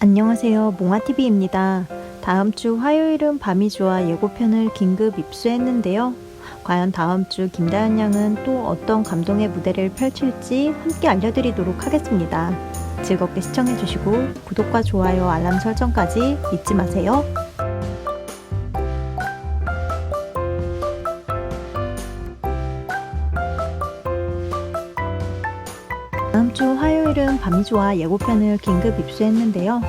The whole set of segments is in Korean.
안녕하세요. 몽아TV입니다. 다음 주 화요일은 밤이 좋아 예고편을 긴급 입수했는데요. 과연 다음 주 김다현 양은 또 어떤 감동의 무대를 펼칠지 함께 알려드리도록 하겠습니다. 즐겁게 시청해주시고 구독과 좋아요, 알람 설정까지 잊지 마세요. 다음 주 화요일은 밤이 좋아 예고편을 긴급 입수했는데요.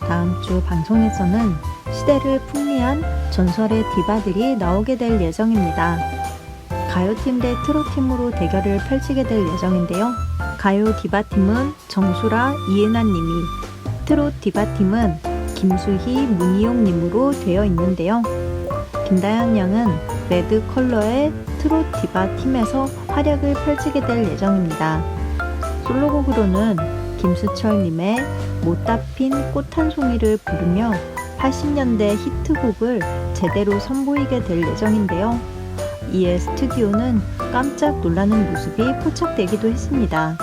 다음 주 방송에서는 시대를 풍미한 전설의 디바들이 나오게 될 예정입니다. 가요팀 대 트로팀으로 대결을 펼치게 될 예정인데요. 가요 디바팀은 정수라, 이은하님이, 트롯 디바팀은 김수희, 문희용님으로 되어 있는데요. 김다현 양은 레드 컬러의 트롯 디바 팀에서 활약을 펼치게 될 예정입니다. 솔로곡으로는 김수철님의 못다 핀 꽃 한 송이를 부르며 80년대 히트곡을 제대로 선보이게 될 예정인데요. 이에 스튜디오는 깜짝 놀라는 모습이 포착되기도 했습니다.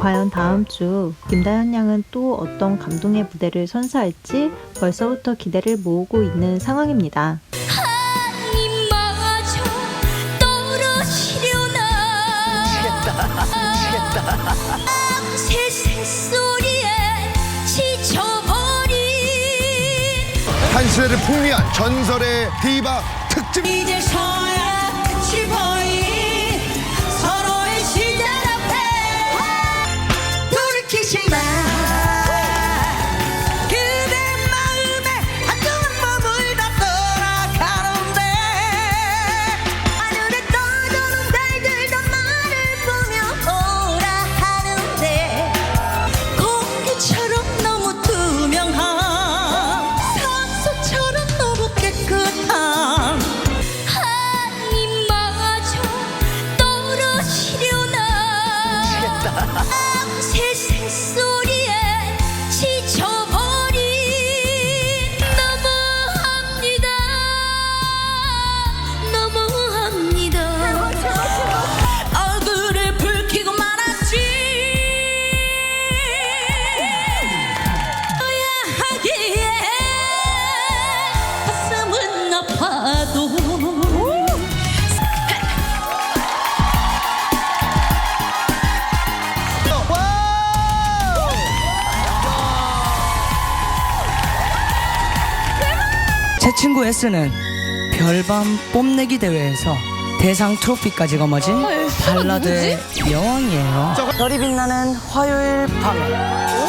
과연 다음 주 김다현 양은 또 어떤 감동의 무대를 선사할지 벌써부터 기대를 모으고 있는 상황입니다. 시대를 풍미한 전설의 디바 특집. 이제 서야 끝이 제 친구 S는 별밤 뽐내기 대회에서 대상 트로피까지 거머쥔 발라드의 여왕이에요. 별이 빛나는 화요일 밤에